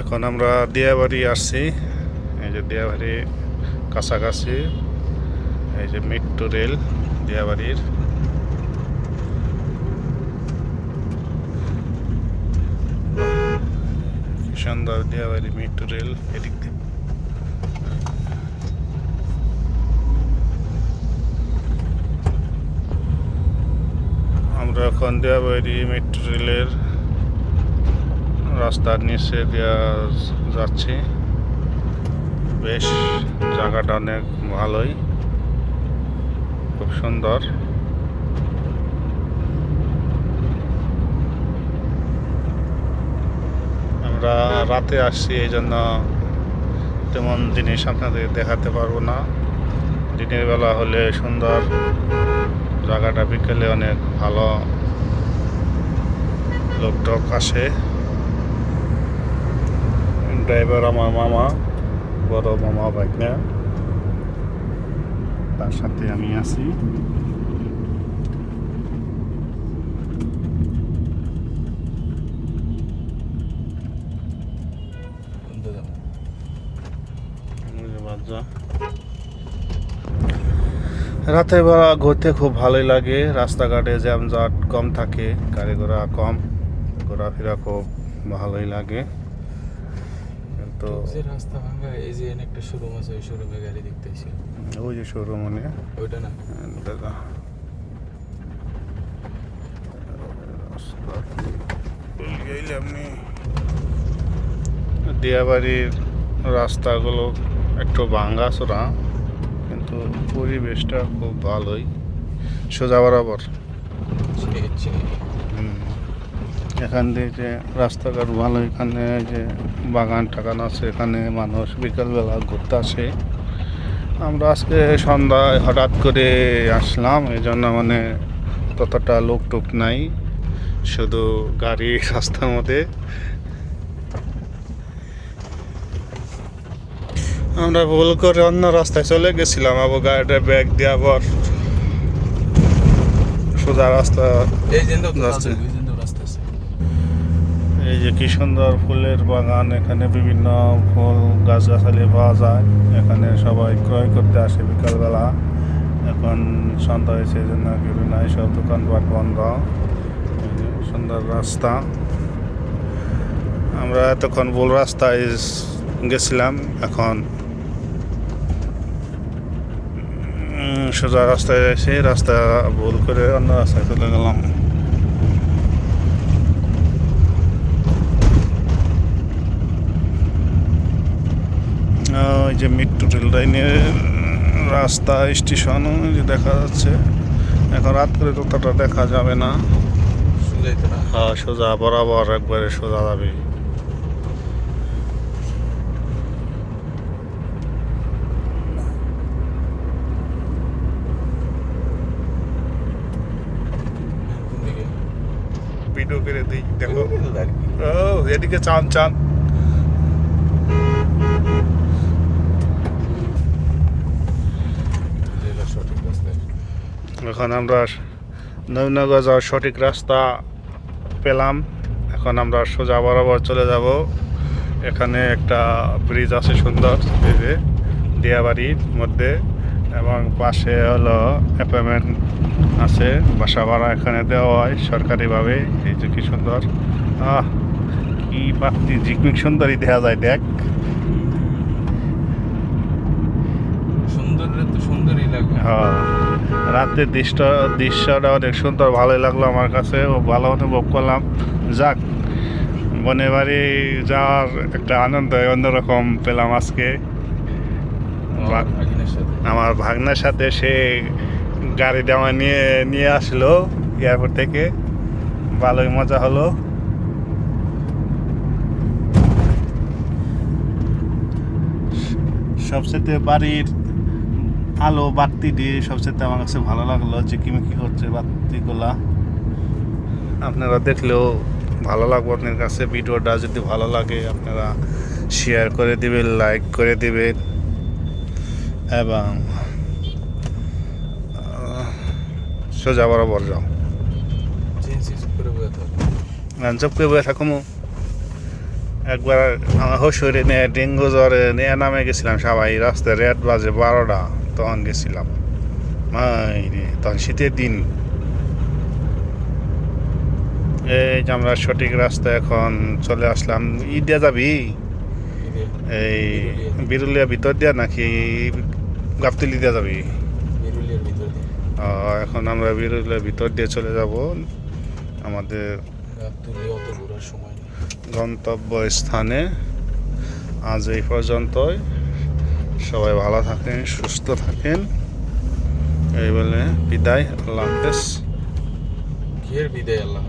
এখন আমরা দিয়াবাড়ি আসছি। এই যে দিয়াবাড়ি কাছাকাছি। এই যে মেট্রো রেল দিয়াবাড়ির। সুন্দর দিয়াবাড়ি মেট্রো রেল এদিক আমরা এখন দিয়াবাড়ি মেট্রো রেলের রাস্তার নিচে দিয়া যাচ্ছি। বেশ, জায়গাটা অনেক ভালোই। খুব সুন্দর। আমরা রাতে আসছি, এই জন্য তেমন জিনিস আপনাদের দেখাতে পারব না। দিনের বেলা হলে সুন্দর। জায়গাটা বিকেলে অনেক ভালো। লোক টোক আসে। ড্রাইভার আমার মামা, বড় মামা বাইক না তার সাথে আমি আছি। রাতে বেলা ঘুরতে খুব ভালোই লাগে। রাস্তাঘাটে জ্যামজট কম থাকে, গাড়ি ঘোড়া কম। ঘোরাফেরা খুব ভালোই লাগে। যে রাস্তা ভাঙা এই যে একটা শোরুম আছে ওই শোরুমে গাড়ি দেখতে ওই যে শোরুম মানে ওইটা না। দাদা আপনি দিয়াবাড়ির রাস্তাগুলো একটু ভাঙ্গা চোরা কিন্তু পরিবেশটা খুব ভালোই। সোজা বরাবর। হুম। এখান দিয়ে যে রাস্তাঘাট ভালো এখানে যে বাগান টাগান আছে এখানে মানুষ বিকালবেলা ঘুরতে আসে। আমরা আজকে সন্ধ্যায় হঠাৎ করে আসলাম এই জন্য মানে ততটা লোক টুক নাই শুধু গাড়ি রাস্তার মধ্যে। আমরা ভুল করে অন্য রাস্তায় চলে গেছিলাম আবার গাড়িটা ব্যাগ দিয়ে আবার সোজা রাস্তা এই যে তো রাস্তা। ওই যে তো রাস্তা আছে এই যে কি সুন্দর ফুলের বাগান, এখানে বিভিন্ন ফুল গাছগাছালি পাওয়া যায়। এখানে সবাই ক্রয় করতে আসে বিকালবেলা। এখন সন্ধ্যা হয়েছে, এই জন্য কেউ নাই, সব দোকানপাট বন্ধ। সুন্দর রাস্তা। আমরা এতক্ষণ ভুল রাস্তায় গেছিলাম, এখন সোজা রাস্তায় এসে রাস্তা ভুল করে অন্য রাস্তায় চলে গেলাম। ওই যে মেট্রো রেল লাইনের রাস্তা স্টেশন যে দেখা যাচ্ছে। এখন রাত করে ততটা দেখা যাবে না। হ্যাঁ সোজা বরাবর একবারে সোজা যাবে। ভিডিও করে দিই দেখো। ও এদিকে চান চান যেটা সঠিক রাস্তায় এখন আমরা নবীনগর যাওয়ার সঠিক রাস্তা পেলাম। এখন আমরা সোজা বরাবর চলে যাব। এখানে একটা ব্রিজ আছে সুন্দর এই যে দিয়াবাড়ির মধ্যে এবং পাশে হলো অ্যাপয়েন্টমেন্ট আছে। বাসা ভাড়া এখানে দেওয়া হয় সরকারিভাবে। এই যে কি সুন্দর। আহ কি পাখি ঝিকমিক সুন্দরই দেখা যায় দেখ। সুন্দর তো সুন্দরই লাগবে হ্যাঁ। রাতের দৃশ্য দৃশ্যটা অনেক সুন্দর ভালোই লাগল আমার কাছে। ও ভালো অনুভব করলাম। যাক বনে বাড়ি যাওয়ার একটা আনন্দ অন্যরকম পেলাম আজকে। আমার ভাগনার সাথে। সে গাড়ি দেওয়া নিয়ে নিয়ে আসলো এয়ারপোর্ট থেকে। ভালোই মজা হলো। সবচেয়ে বাড়ির আলো বাতি দিয়ে সবচেয়ে আমার কাছে ভালো লাগল যে কিমিকি করছে বাতিগুলা আপনারা দেখলেও ভালো লাগবে আপনার কাছে ভিডিওটা। যদি ভালো লাগে আপনারা শেয়ার করে দিবেন লাইক করে দিবেন। এবং সোজা বরাবর যাও। হবে চুপ করে বসে থাকো একবার আমার হসুরে নিয়ে ডেঙ্গু জ্বরে নিয়ে নামে গেছিলাম সবাই রাস্তায় রেড বাজে বারোটা। তখন গেছিলাম মাই রে তখন শীতের দিন। এই যে আমরা সঠিক রাস্তা এখন চলে আসলাম। ঈদে যাবি? এই বিরুলিয়া। ভিতর দিয়া নাকি গাবতলি দিয়া যাবি? দিয়ে। এখন আমরা বিরুলিয়ার ভিতর দিয়ে চলে যাব। আমাদের গন্তব্য স্থানে আজ এই পর্যন্তই। সবাই ভালো থাকেন সুস্থ থাকেন। এই বলে বিদায় আল্লাহ হাফেজ। বিদায় আল্লাহ